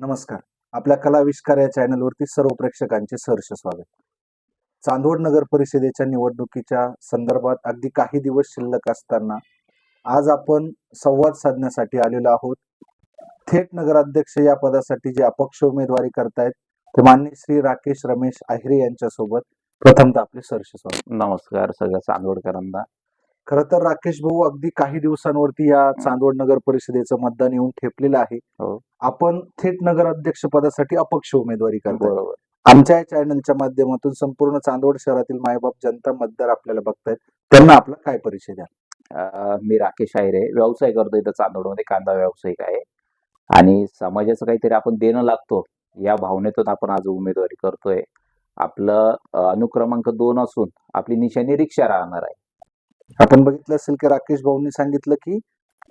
नमस्कार. आपल्या कलाविष्कार या चॅनलवरती सर्व प्रेक्षकांचे सहर्ष स्वागत. चांदवड नगर परिषदेच्या निवडणुकीच्या संदर्भात अगदी काही दिवस शिल्लक असताना आज आपण संवाद साधण्यासाठी आलेलो आहोत. थेट नगराध्यक्ष या पदासाठी जे अपक्ष उमेदवारी करतायत ते मान्य श्री राकेश रमेश आहिरे यांच्यासोबत प्रथमतः आपले सहर्ष स्वागत. नमस्कार सगळ्या चांदवडकरांना. खरं तर राकेश भाऊ अगदी काही दिवसांवरती या चांदवड नगर परिषदेचं मतदान येऊन ठेपलेलं आहे. हो. आपण थेट नगराध्यक्ष पदासाठी अपक्ष उमेदवारी करतो आमच्या या चॅनलच्या माध्यमातून संपूर्ण चांदवड शहरातील मायबाप जनता मतदार आपल्याला बघतायत. त्यांना आपला काय परिचय द्या? मी राकेश आयरे व्यवसाय करतो इथं चांदवडमध्ये कांदा व्यावसायिक आहे. आणि समाजाचं काहीतरी आपण देणं लागतो या भावनेतून आपण आज उमेदवारी करतोय. आपलं अनुक्रमांक दोन असून आपली निशाणी रिक्षा राहणार आहे. आपण बघितलं असेल की राकेश भाऊंनी सांगितलं की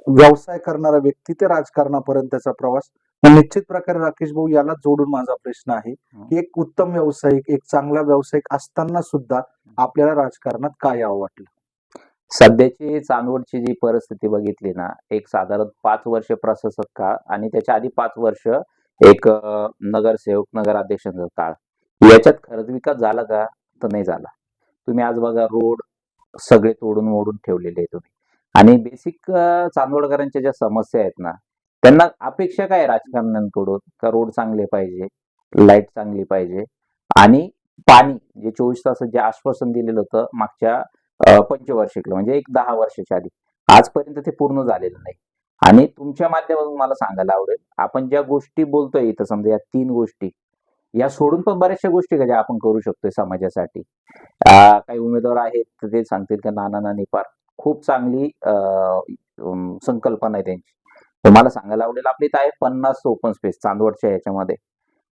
व्यवसाय करणारा व्यक्ती ते राजकारणापर्यंतचा प्रवास. निश्चित प्रकारे राकेश भाऊ याला जोडून माझा प्रश्न आहे की एक उत्तम व्यावसायिक एक चांगला व्यावसायिक असताना सुद्धा आपल्याला राजकारणात काय यावं वाटलं? सध्याची चांदवडची जी परिस्थिती बघितली ना एक साधारण पाच वर्ष प्रशासक काळ आणि त्याच्या आधी पाच वर्ष एक नगरसेवक नगराध्यक्षांचा काळ. याच्यात खरंच विकास झाला का? तर नाही झाला. तुम्ही आज बघा रोड सगळे तोडून मोडून ठेवलेले आहे तुम्ही. आणि बेसिक चांदवडकरांच्या ज्या समस्या आहेत ना त्यांना अपेक्षा काय आहे राजकारण्यांकडून? का रोड चांगले पाहिजे लाइट चांगली पाहिजे आणि पाणी जे चोवीस तास जे आश्वासन दिलेलं होतं मागच्या अ, पंचवार्षिकला म्हणजे एक दहा वर्षाच्या आधी आजपर्यंत ते पूर्ण झालेलं नाही. आणि तुमच्या माध्यमातून मला सांगायला आवडेल आपण ज्या गोष्टी बोलतोय इथं समजा या तीन गोष्टी या सोडून पण बऱ्याचशा गोष्टी ज्या आपण करू शकतोय समाजासाठी. काही उमेदवार आहेत तर ते सांगतील का नाना नानी पार खूप चांगली संकल्पना आहे त्यांची. तर मला सांगायला आवडेल आपली तर आहे पन्नास ओपन स्पेस चांदवडच्या याच्यामध्ये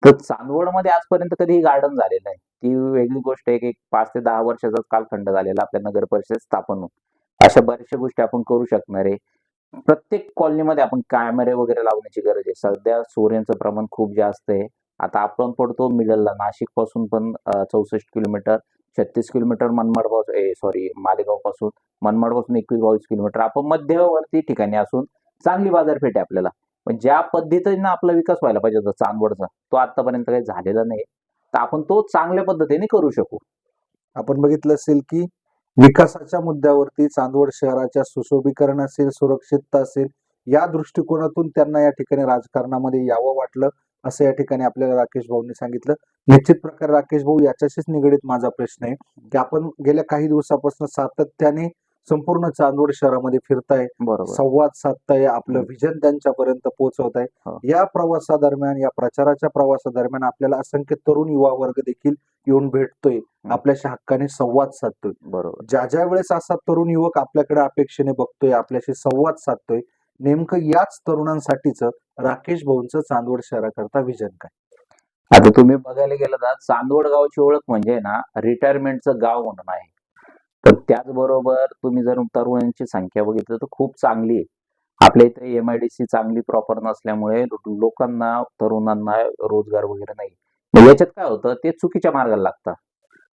तर चांदवडमध्ये आजपर्यंत कधीही गार्डन झालेलं नाही. ती वेगळी गोष्ट आहे की एक पाच ते दहा वर्षाचा कालखंड झालेला आपल्या नगर परिषद स्थापन होऊन अशा बऱ्याचशा गोष्टी आपण करू शकणार आहे. प्रत्येक कॉलनीमध्ये आपण कॅमेरे वगैरे लावण्याची गरज आहे. सध्या सूर्यांचं प्रमाण खूप जास्त आहे. आता आपण पडतो मिडलला नाशिकपासून पण चौसष्ट किलोमीटर छत्तीस किलोमीटर मनमाड ए सॉरी मालेगावपासून मनमाडपासून एकवीस बावीस किलोमीटर. आपण मध्यवर्ती ठिकाणी असून चांगली बाजारपेठ आहे आपल्याला. पण ज्या पद्धतीनं आपला विकास व्हायला पाहिजे होता चांदवडचा तो आतापर्यंत काही झालेला नाही. तर आपण तो चांगल्या पद्धतीने करू शकू. आपण बघितलं असेल की विकासाच्या मुद्द्यावरती चांदवड शहराच्या सुशोभीकरण असेल सुरक्षितता असेल या दृष्टिकोनातून त्यांना या ठिकाणी राजकारणामध्ये यावं वाटलं. असं या ठिकाणी आपल्याला राकेश भाऊंनी सांगितलं. निश्चित प्रकारे राकेश भाऊ याच्याशीच निगडीत माझा प्रश्न आहे की आपण गेल्या काही दिवसापासून सातत्याने संपूर्ण चांदवड शहरामध्ये फिरताय संवाद साधताय आपलं. व्हिजन त्यांच्यापर्यंत पोहोचवत आहे. या प्रवासादरम्यान या प्रचाराच्या प्रवासादरम्यान आपल्याला असंख्य तरुण युवा वर्ग देखील येऊन भेटतोय आपल्याशी हक्काने संवाद साधतोय. बरोबर. ज्या ज्या वेळेस असा तरुण युवक आपल्याकडे अपेक्षेने बघतोय आपल्याशी संवाद साधतोय नेमकं याच तरुणांसाठीच राकेश भाऊंचं चांदवड शहराकरता विजन काय? आता तुम्ही बघायला गेलं तर चांदवड गावची ओळख म्हणजे ना रिटायरमेंटचं गाव म्हणून आहे. तर त्याचबरोबर तुम्ही जर तरुणांची संख्या बघितली तर खूप चांगली आहे. आपल्या इथे एम आय डी सी चांगली प्रॉपर नसल्यामुळे लोकांना तरुणांना रोजगार वगैरे नाही. मग याच्यात काय होतं ते चुकीच्या मार्गाला लागतात.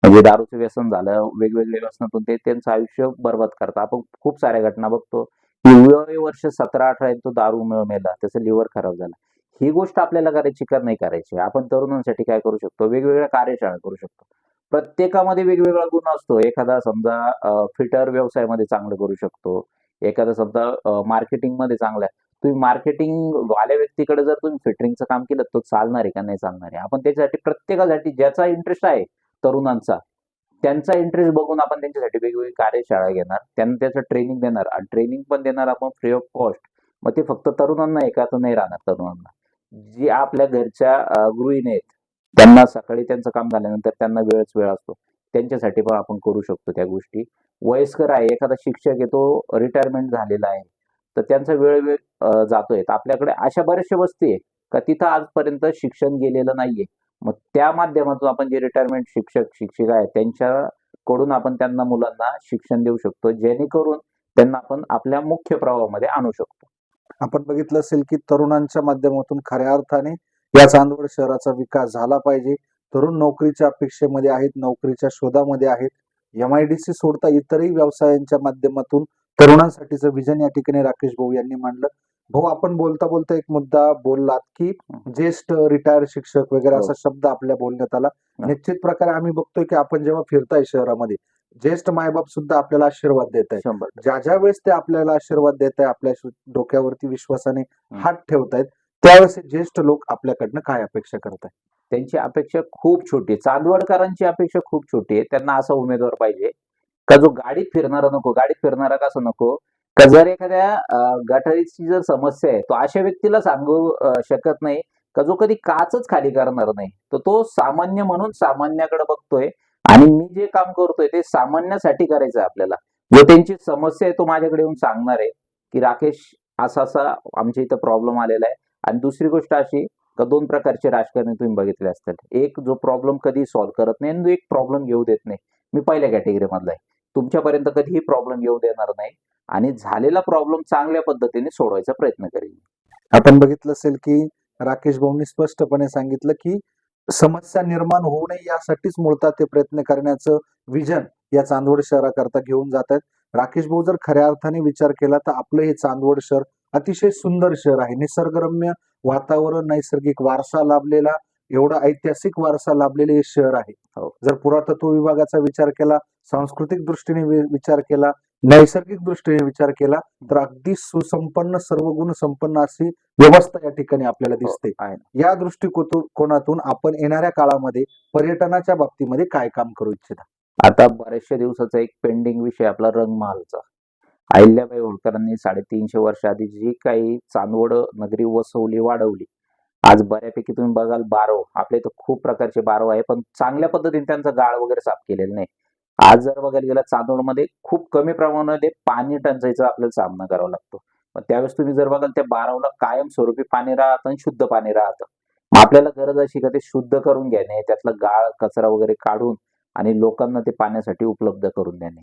म्हणजे दारूचं व्यसन झालं वेगवेगळ्या व्यसनातून ते त्यांचं आयुष्य बर्बाद करतात. आपण खूप साऱ्या घटना बघतो. वय वर्ष सतरा अठरा आहे तो दारू मिळ- मेला. त्याचं लिव्हर खराब झालं. ही गोष्ट आपल्याला करायची का नाही करायची. आपण तरुणांसाठी काय करू शकतो? वेगवेगळ्या कार्यशाळा करू शकतो. प्रत्येकामध्ये वेगवेगळा गुण असतो. एखादा समजा फिटर व्यवसायामध्ये चांगलं करू शकतो. एखादा समजा मार्केटिंगमध्ये चांगला आहे. तुम्ही मार्केटिंग वाल्या व्यक्तीकडे जर तुम्ही फिटरिंगचं काम केलं तो चालणार आहे का नाही चालणार आहे? आपण त्याच्यासाठी प्रत्येकासाठी ज्याचा इंटरेस्ट आहे तरुणांचा त्यांचा इंटरेस्ट बघून आपण त्यांच्यासाठी वेगवेगळी कार्यशाळा घेणार. त्यांना त्याचं ट्रेनिंग देणार. आणि ट्रेनिंग पण देणार आपण फ्री ऑफ कॉस्ट मग ते फक्त तरुणांना एकाच नाही राहणार तरुणांना. जी आपल्या घरच्या गृहिणी आहेत त्यांना सकाळी त्यांचं काम झाल्यानंतर त्यांना वेळच वेळ असतो. त्यांच्यासाठी पण आपण करू शकतो त्या गोष्टी. वयस्कर आहे एखादा शिक्षक आहे तो रिटायरमेंट झालेला आहे तर त्यांचा वेळ वेळ जातोय. तर आपल्याकडे अशा बऱ्याचशा वस्ती आहे का? तिथं आजपर्यंत शिक्षण गेलेलं नाहीये. मग त्या माध्यमातून आपण जे रिटायरमेंट शिक्षक शिक्षिका आहेत त्यांच्याकडून आपण त्यांना मुलांना शिक्षण देऊ शकतो जेणेकरून त्यांना आपण आपल्या मुख्य प्रवाहामध्ये आणू शकतो. आपण बघितलं असेल की तरुणांच्या माध्यमातून खऱ्या अर्थाने या चांदवड शहराचा विकास झाला पाहिजे. तरुण नोकरीच्या अपेक्षेमध्ये आहेत नोकरीच्या शोधामध्ये आहेत. एम आय डी सी सोडता इतरही व्यवसायांच्या माध्यमातून तरुणांसाठीचं विजन या ठिकाणी राकेश भाऊ यांनी मांडलं. भाऊ आपण बोलता बोलता एक मुद्दा बोललात की ज्येष्ठ रिटायर शिक्षक वगैरे हो. असा शब्द आपल्या बोलण्यात आला. निश्चित प्रकारे आम्ही बघतोय की आपण जेव्हा फिरताय शहरामध्ये ज्येष्ठ मायबाप सुद्धा आपल्याला आशीर्वाद देत आहे ज्या ज्या वेळेस ते आपल्याला आशीर्वाद देत आहे आपल्या डोक्यावरती विश्वासाने. हात ठेवतायत त्यावेळेस ज्येष्ठ लोक आपल्याकडनं काय अपेक्षा करताय त्यांची अपेक्षा खूप छोटी आहे. चांदवडकरांची अपेक्षा खूप छोटी आहे. त्यांना असा उमेदवार पाहिजे का जो गाडीत फिरणारा नको गाडीत फिरणारा कसं नको का जर एखाद्या गटारीची जर समस्या आहे तो अशा व्यक्तीला सांगू शकत नाही का जो कधी काचच खाली करणार नाही तर तो सामान्य म्हणून सामान्याकडे बघतोय आणि मी जे काम करतोय ते सामान्यासाठी करायचं आहे आपल्याला. जो त्यांची समस्या आहे तो माझ्याकडे येऊन सांगणार आहे की राकेश असा असा आमच्या इथं प्रॉब्लेम आलेला आहे. आणि दुसरी गोष्ट अशी का दोन प्रकारचे राजकारणी तुम्ही बघितले असतात एक जो प्रॉब्लेम कधी सॉल्व्ह करत नाही आणि एक प्रॉब्लेम येऊ देत नाही. मी पहिल्या कॅटेगरी मधला आहे. तुमच्यापर्यंत कधीही प्रॉब्लेम येऊ देणार नाही. आणि झालेला प्रॉब्लेम चांगल्या पद्धतीने सोडवायचा प्रयत्न करेल आपण बघितलं असेल की राकेश भाऊंनी स्पष्टपणे सांगितलं की समस्या निर्माण होऊ नये यासाठीच मूळतः ते प्रयत्न करण्याचं विजन या चांदवड शहराकरता घेऊन जात आहेत राकेश भाऊ जर खऱ्या अर्थाने विचार केला तर आपलं हे चांदवड शहर अतिशय सुंदर शहर आहे. निसर्गरम्य वातावरण नैसर्गिक वारसा लाभलेला एवढा ऐतिहासिक वारसा लाभलेले हे शहर आहे. हो. जर पुरातत्व विभागाचा विचार केला सांस्कृतिक दृष्टीने विचार केला नैसर्गिक दृष्टीने विचार केला तर अगदी सुसंपन्न सर्व गुण संपन्न अशी व्यवस्था या ठिकाणी आपल्याला दिसते. हो, आहे. या दृष्टिकोनातून आपण येणाऱ्या काळामध्ये पर्यटनाच्या बाबतीमध्ये काय काम करू इच्छिता? आता बऱ्याचशा दिवसाचा एक पेंडिंग विषय आपला रंगमहालचा. अहिल्याबाई होळकरांनी साडेतीनशे वर्ष आधी जी काही चांदवड नगरी वसवली वाढवली आज बऱ्यापैकी तुम्ही बघाल बारव. आपल्या इथं खूप प्रकारचे बारव आहे पण चांगल्या पद्धतीने त्यांचा गाळ वगैरे साफ केलेला नाही. आज जर बघायला गेलं चांदोडमध्ये खूप कमी प्रमाणामध्ये पाणी टंचाईचा आपल्याला सामना करावा लागतो. पण त्यावेळेस तुम्ही जर बघाल त्या बारावला कायमस्वरूपी पाणी राहतं आणि शुद्ध पाणी राहतं. मग आपल्याला गरज अशी का ते शुद्ध करून घेणे त्यातला गाळ कचरा वगैरे काढून आणि लोकांना ते पाण्यासाठी उपलब्ध करून देणे.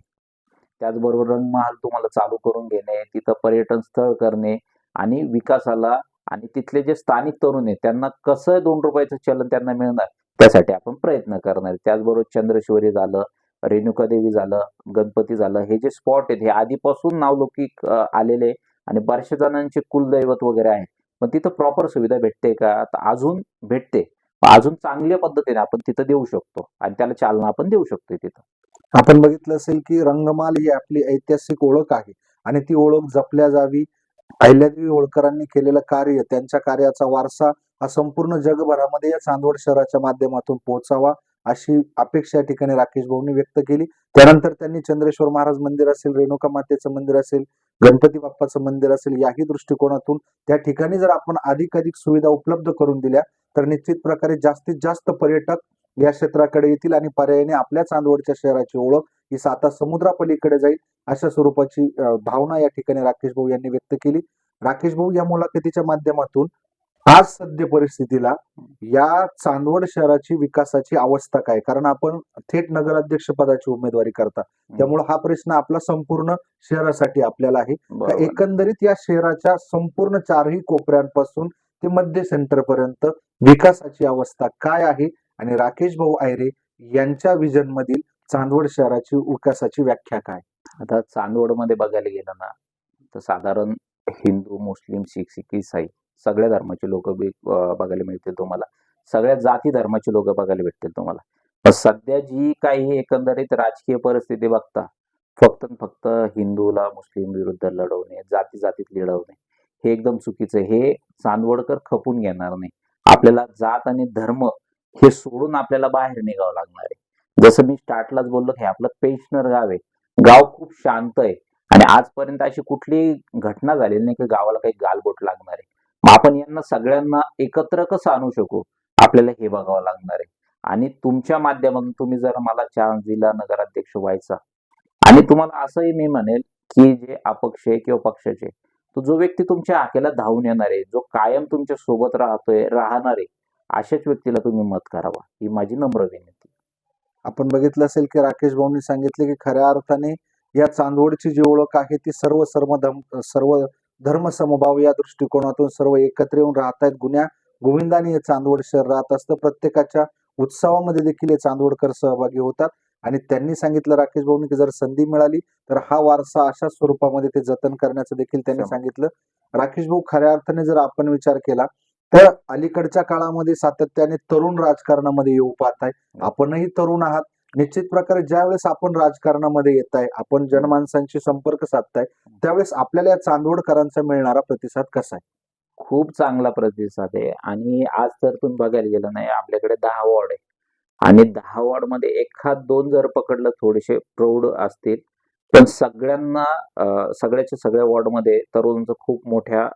त्याचबरोबर रंगमहाल तुम्हाला चालू करून घेणे तिथं पर्यटन स्थळ करणे आणि विकासाला आणि तिथले जे स्थानिक तरुण आहेत त्यांना कसं दोन रुपयाचं चलन त्यांना मिळणार त्यासाठी आपण प्रयत्न करणार. त्याचबरोबर चंद्रशिवरी झालं रेणुका देवी झालं गणपती झालं हे जे स्पॉट आहेत हे आधीपासून नावलौकिक आलेले आणि बऱ्याचशा जणांचे कुलदैवत वगैरे आहे पण तिथं प्रॉपर सुविधा भेटते का? तर अजून भेटते. अजून चांगल्या पद्धतीने आपण तिथं देऊ शकतो आणि त्याला चालना आपण देऊ शकतो तिथं. आपण बघितलं असेल की रंगमाल ही आपली ऐतिहासिक ओळख आहे आणि ती ओळख जपल्या जावी. अहिल्यादेवी होळकरांनी केलेलं कार्य त्यांच्या कार्याचा वारसा हा संपूर्ण जगभरामध्ये या चांदवड शहराच्या माध्यमातून पोहोचावा. अशी अपेक्षा या ठिकाणी राकेश भाऊंनी व्यक्त केली. त्यानंतर त्यांनी चंद्रेश्वर महाराज मंदिर असेल रेणुका मातेचं मंदिर असेल गणपती बाप्पाचं मंदिर असेल याही दृष्टिकोनातून त्या ठिकाणी जर आपण अधिकाधिक सुविधा उपलब्ध करून दिल्या तर निश्चित प्रकारे जास्तीत जास्त पर्यटक या क्षेत्राकडे येतील आणि पर्यायाने आपल्या चांदवडच्या शहराची ओळख ही साता समुद्रापलीकडे जाईल अशा स्वरूपाची भावना या ठिकाणी राकेश भाऊ यांनी व्यक्त केली. राकेश भाऊ या मुलाखतीच्या माध्यमातून आज सद्य परिस्थितीला या चांदवड शहराची विकासाची अवस्था काय? कारण आपण थेट नगराध्यक्ष पदाची उमेदवारी करता. त्यामुळे हा प्रश्न आपला संपूर्ण शहरासाठी आपल्याला आहे. एकंदरीत या शहराच्या संपूर्ण चारही कोपऱ्यांपासून ते मध्य सेंटर पर्यंत विकासाची अवस्था काय आहे? आणि राकेश भाऊ आयरे यांच्या विजन मधील चांदवड शहराची विकासाची व्याख्या काय? आता चांदवडमध्ये बघायला गेलं ना तर साधारण हिंदू मुस्लिम शीख सिख इसाई सगळ्या धर्माचे लोक बघायला मिळतील तुम्हाला. सगळ्या जाती धर्माचे लोक बघायला भेटतील तुम्हाला. पण सध्या जी काही एकंदरीत राजकीय परिस्थिती बघता फक्त फक्त हिंदूला मुस्लिम विरुद्ध लढवणे जाती जातीत लढवणे हे एकदम चुकीचं हे चांदवडकर खपून घेणार नाही. आपल्याला जात आणि धर्म हे सोडून आपल्याला बाहेर निघावं लागणार आहे. जसं मी स्टार्टलाच बोललो की हे आपलं पेन्शनर गाव आहे. गाव खूप शांत आहे. आणि आजपर्यंत अशी कुठली घटना झालेली नाही की गावाला काही गालबोट लागणार आहे. मग आपण यांना सगळ्यांना एकत्र कसं आणू शकू? आपल्याला हे बघावं लागणार आहे. आणि तुमच्या माध्यमातून तुम्ही जर मला चान्स दिला नगराध्यक्ष व्हायचा. आणि तुम्हाला असंही मी म्हणेल की जे अपक्ष आहे किंवा पक्षाचे तो जो व्यक्ती तुमच्या आखेला धावून येणार आहे जो कायम तुमच्यासोबत राहतोय राहणार आहे अशाच व्यक्तीला तुम्ही मत करावा. ही माझी नम्र विनंती. आपण बघितलं असेल की राकेश भाऊंनी सांगितले की खऱ्या अर्थाने या चांदवडची जी ओळख आहे ती सर्व सर्व सर्व धर्म समभाव या दृष्टिकोनातून सर्व एकत्र येऊन राहत आहेत गुन्ह्या गोविंदाने हे चांदवड शहर राहत असतं. प्रत्येकाच्या उत्सवामध्ये देखील हे चांदवडकर सहभागी होतात. आणि त्यांनी सांगितलं राकेश भाऊनी की जर संधी मिळाली तर हा वारसा अशा स्वरूपामध्ये ते जतन करण्याचं देखील त्यांनी. सांगितलं. राकेश भाऊ खऱ्या अर्थाने जर आपण विचार केला तर अलीकडच्या काळामध्ये सातत्याने तरुण राजकारणामध्ये येऊ पाहत आहे आपणही तरुण आहात. निश्चित प्रकारे ज्या वेळेस आपण राजकारणामध्ये येत आहे आपण जनमानसांशी संपर्क साधताय त्यावेळेस आपल्याला या चांदवडकरांचा मिळणारा प्रतिसाद कसा आहे? खूप चांगला प्रतिसाद आहे. आणि आज तर तुम्ही बघायला गेलं नाही आपल्याकडे दहा वॉर्ड आहे. आणि दहा वॉर्डमध्ये एखाद दोन जर पकडलं थोडेसे प्रौढ असतील पण सगळ्यांना सगळ्याच्या सगळ्या वॉर्डमध्ये तरुणांचं खूप मोठ्या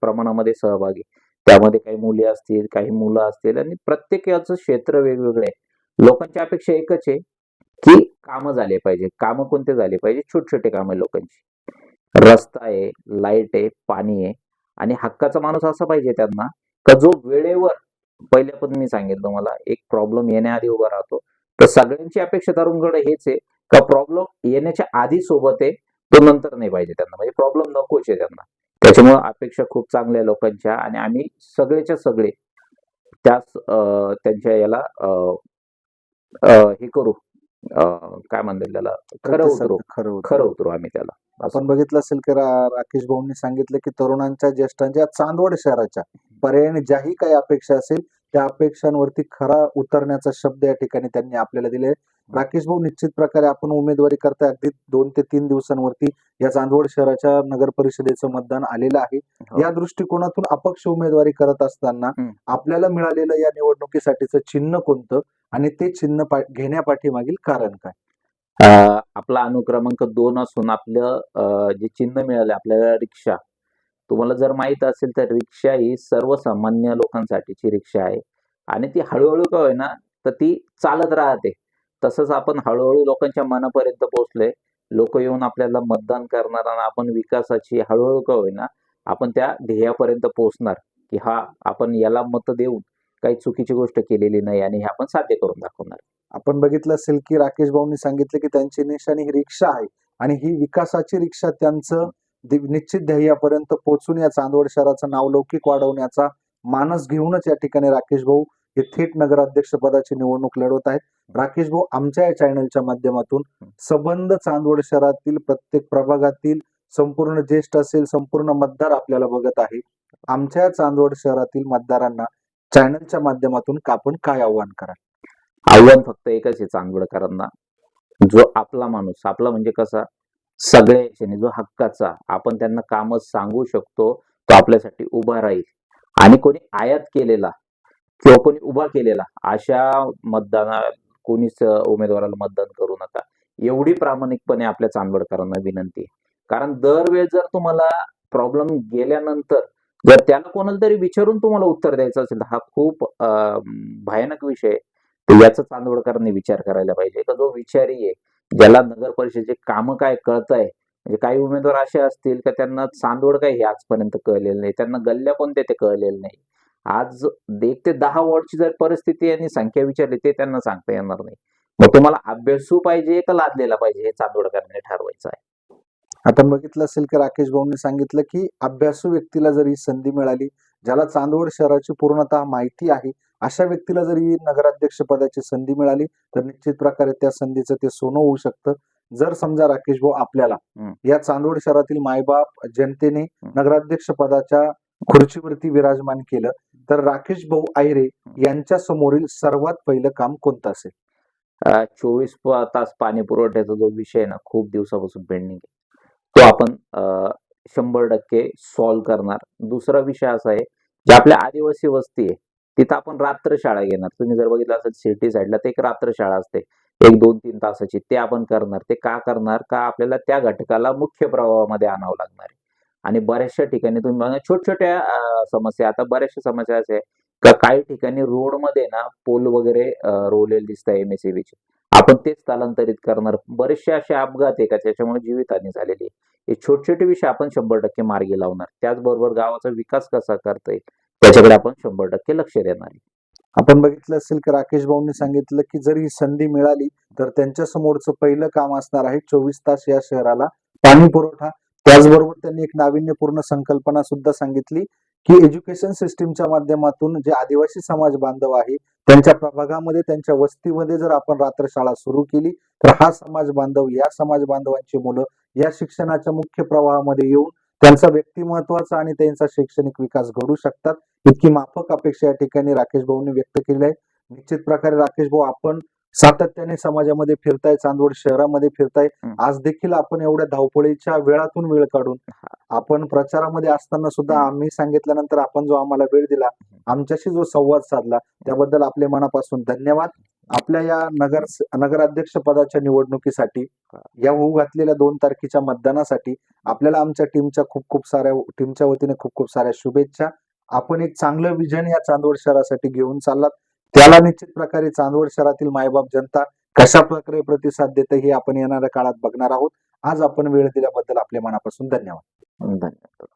प्रमाणामध्ये सहभागी त्यामध्ये काही मुली असतील काही मुलं असतील आणि प्रत्येकाचं क्षेत्र वेगवेगळे आहे. लोकांची अपेक्षा एकच आहे की कामं झाले पाहिजे कामं कोणते झाले पाहिजे छोटे छोटे कामं आहे लोकांची. रस्ता आहे लाइट आहे पाणी आहे आणि हक्काचा माणूस असा पाहिजे त्यांना का जो वेळेवर पहिल्या पण मी सांगितलं मला एक प्रॉब्लेम येण्याआधी उभा राहतो. तर सगळ्यांची अपेक्षा तरुणकडे हेच आहे का प्रॉब्लेम येण्याच्या आधी सोबत आहे तो नंतर नाही पाहिजे त्यांना. म्हणजे प्रॉब्लेम नकोच आहे त्यांना. त्याच्यामुळे अपेक्षा खूप चांगल्या लोकांच्या आणि आम्ही सगळेच्या सगळे त्याच त्यांच्या याला हे करू. अं, काय म्हणतात त्याला? खरं प्रतिसाद उतरू. खरं उतरू. खरं उतरू आम्ही त्याला. आपण बघितलं असेल की राकेश भाऊंनी सांगितलं की तरुणांच्या ज्येष्ठांच्या चांदवड शहराच्या पर्यायाने ज्याही काही अपेक्षा असेल त्या अपेक्षांवरती खरा उतरण्याचा शब्द या ठिकाणी त्यांनी आपल्याला दिले राकेश भाऊ निश्चित प्रकारे आपण उमेदवारी करताय अगदी दोन ते तीन दिवसांवरती या चांदवड शहराच्या नगर परिषदेचं मतदान आलेलं आहे हो. या दृष्टिकोनातून अपक्ष उमेदवारी करत असताना. आपल्याला मिळालेलं या निवडणुकीसाठीचं चिन्ह कोणतं आणि ते चिन्ह घेण्यापाठीमागील कारण काय आपला अनुक्रमांक दोन असून आपलं जे चिन्ह मिळालं आपल्याला रिक्षा. तुम्हाला जर माहीत असेल तर रिक्षा ही सर्वसामान्य लोकांसाठीची रिक्षा आहे. आणि ती हळूहळू का होईना तर ती चालत राहते. तसंच आपण हळूहळू लोकांच्या मनापर्यंत पोहोचलोय. लोक येऊन आपल्याला मतदान करणार आणि आपण विकासाची हळूहळू का होईना आपण त्या ध्येयापर्यंत पोहोचणार. की हा आपण याला मत देऊन काही चुकीची गोष्ट केलेली नाही आणि हे आपण साध्य करून दाखवणार. आपण बघितलं असेल की राकेश भाऊंनी सांगितलं की त्यांची निशाणी ही रिक्षा आहे. आणि ही विकासाची रिक्षा त्यांचं निश्चित ध्येयापर्यंत पोहोचून या चांदवड शहराचं नावलौकिक वाढवण्याचा मानस घेऊनच या ठिकाणी राकेश भाऊ हे थेट नगराध्यक्ष पदाची निवडणूक लढवत आहेत. राकेश भाऊ आमच्या या चॅनलच्या माध्यमातून सबंध चांदवड शहरातील प्रत्येक प्रभागातील संपूर्ण ज्येष्ठ असेल संपूर्ण मतदार आपल्याला बघत आहे. आमच्या चांदवड शहरातील मतदारांना चॅनलच्या माध्यमातून आपण काय आव्हान कराल? आव्हान फक्त एकच आहे चांदवडकरांना जो आपला माणूस आपला म्हणजे कसा? सगळ्या याच्याने जो हक्काचा आपण त्यांना कामच सांगू शकतो तो आपल्यासाठी उभा राहील. आणि कोणी आयात केलेला किंवा कोणी उभा केलेला अशा मतदाना कोणीच उमेदवाराला मतदान करू नका. एवढी प्रामाणिकपणे आपल्या चांदवडकरांना विनंती आहे. कारण दरवेळेस जर तुम्हाला प्रॉब्लेम गेल्यानंतर जर त्याला कोणाला तरी विचारून तुम्हाला उत्तर द्यायचं असेल हा खूप भयानक विषय आहे. तर याचा चांदवडकरांनी विचार करायला पाहिजे. का जो विचारी आहे ज्याला नगर परिषदेचे कामं काय कळत आहे म्हणजे काही उमेदवार असे असतील का त्यांना चांदवड काय हे आजपर्यंत कळलेलं नाही त्यांना गल्ल्या कोणत्या ते कळलेलं नाही. आज एक ते दहा वॉर्डची जर परिस्थिती आणि संख्या विचारली ते त्यांना सांगता येणार नाही. मग तुम्हाला अभ्यासू पाहिजे का लादलेला पाहिजे हे चांदवडकरांनी ठरवायचं आहे. आपण बघितलं असेल की राकेश भाऊंनी सांगितलं की अभ्यासू व्यक्तीला जर ही संधी मिळाली ज्याला चांदवड शहराची पूर्णतः माहिती आहे अशा व्यक्तीला जर नगराध्यक्ष पदाची संधी मिळाली तर निश्चित प्रकारे त्या संधीचं ते सोनं होऊ शकतं. जर समजा राकेश भाऊ आपल्याला. या चांदवड शहरातील मायबाप जनतेने नगराध्यक्ष पदाच्या खुर्चीवरती विराजमान केलं तर राकेश भाऊ आयरे यांच्या समोरील सर्वात पहिलं काम कोणतं असेल? चोवीस तास पाणी पुरवठ्याचा जो विषय ना खूप दिवसापासून पेंडिंग तो आपण शंभर टक्के सॉल्व्ह करणार. दुसरा विषय असा आहे जे आपल्या आदिवासी वस्ती आहे तिथं आपण रात्र शाळा घेणार. तुम्ही जर बघितलं असेल सिटी साईडला ते एक रात्र शाळा असते. एक दोन तीन तासाची. ते आपण करणार. ते का करणार? का आपल्याला त्या घटकाला मुख्य प्रवाहामध्ये आणावं लागणार आहे. आणि बऱ्याचशा ठिकाणी तुम्ही बघा छोट्या छोट्या समस्या. आता बऱ्याचशा समस्या अशा का काही ठिकाणी रोडमध्ये ना पोल वगैरे रोवलेले दिसत आहे एमएससीबीचे आपण ते स्थलांतरित करणार. बरेचसे असे अपघात आहे का त्याच्यामुळे जीवितहानी झालेली आहे. हे छोटे छोटे विषय आपण शंभर टक्के मार्गी लावणार. त्याचबरोबर गावाचा विकास कसा करता येईल? त्याच्याकडे आपण शंभर टक्के लक्ष देणार आहे. आपण बघितलं असेल की राकेश भाऊंनी सांगितलं की जर ही संधी मिळाली तर त्यांच्या समोरचं पहिलं काम असणार आहे चोवीस तास या शहराला पाणी पुरवठा त्याचबरोबर त्यांनी एक नाविन्यपूर्ण संकल्पना सुद्धा सांगितली की एज्युकेशन सिस्टीमच्या माध्यमातून जे आदिवासी समाज बांधव आहे त्यांच्या प्रभागामध्ये त्यांच्या वस्तीमध्ये जर आपण रात्र शाळा सुरू केली तर हा समाज बांधव या समाज बांधवांची मुलं या शिक्षणाच्या मुख्य प्रवाहामध्ये येऊन त्यांचा व्यक्तिमत्वाचा आणि त्यांचा शैक्षणिक विकास घडू शकतात. इतकी माफक अपेक्षा या ठिकाणी राकेश भाऊंनी व्यक्त केली आहे. निश्चित प्रकारे राकेश भाऊ आपण सातत्याने समाजामध्ये फिरताय चांदवड शहरामध्ये फिरताय. आज देखील आपण एवढ्या धावपळीच्या वेळातून वेळ काढून आपण प्रचारामध्ये असताना सुद्धा. आम्ही सांगितल्यानंतर आपण जो आम्हाला वेळ दिला आमच्याशी जो संवाद साधला त्याबद्दल आपले मनापासून धन्यवाद. आपल्या या नगर नगराध्यक्ष पदाच्या निवडणुकीसाठी या होऊ घातलेल्या दोन तारखेच्या मतदानासाठी आपल्याला आमच्या टीमच्या खूप खूप साऱ्या टीमच्या वतीने खूप खूप साऱ्या शुभेच्छा. आपण एक चांगलं विजन या चांदवड शहरासाठी घेऊन चाललात. त्याला निश्चित प्रकारे चांदवड शहरातील मायबाप जनता कशा प्रकारे प्रतिसाद देते हे आपण येणाऱ्या काळात बघणार आहोत. आज आपण वेळ दिल्याबद्दल आपल्या मनापासून धन्यवाद. धन्यवाद.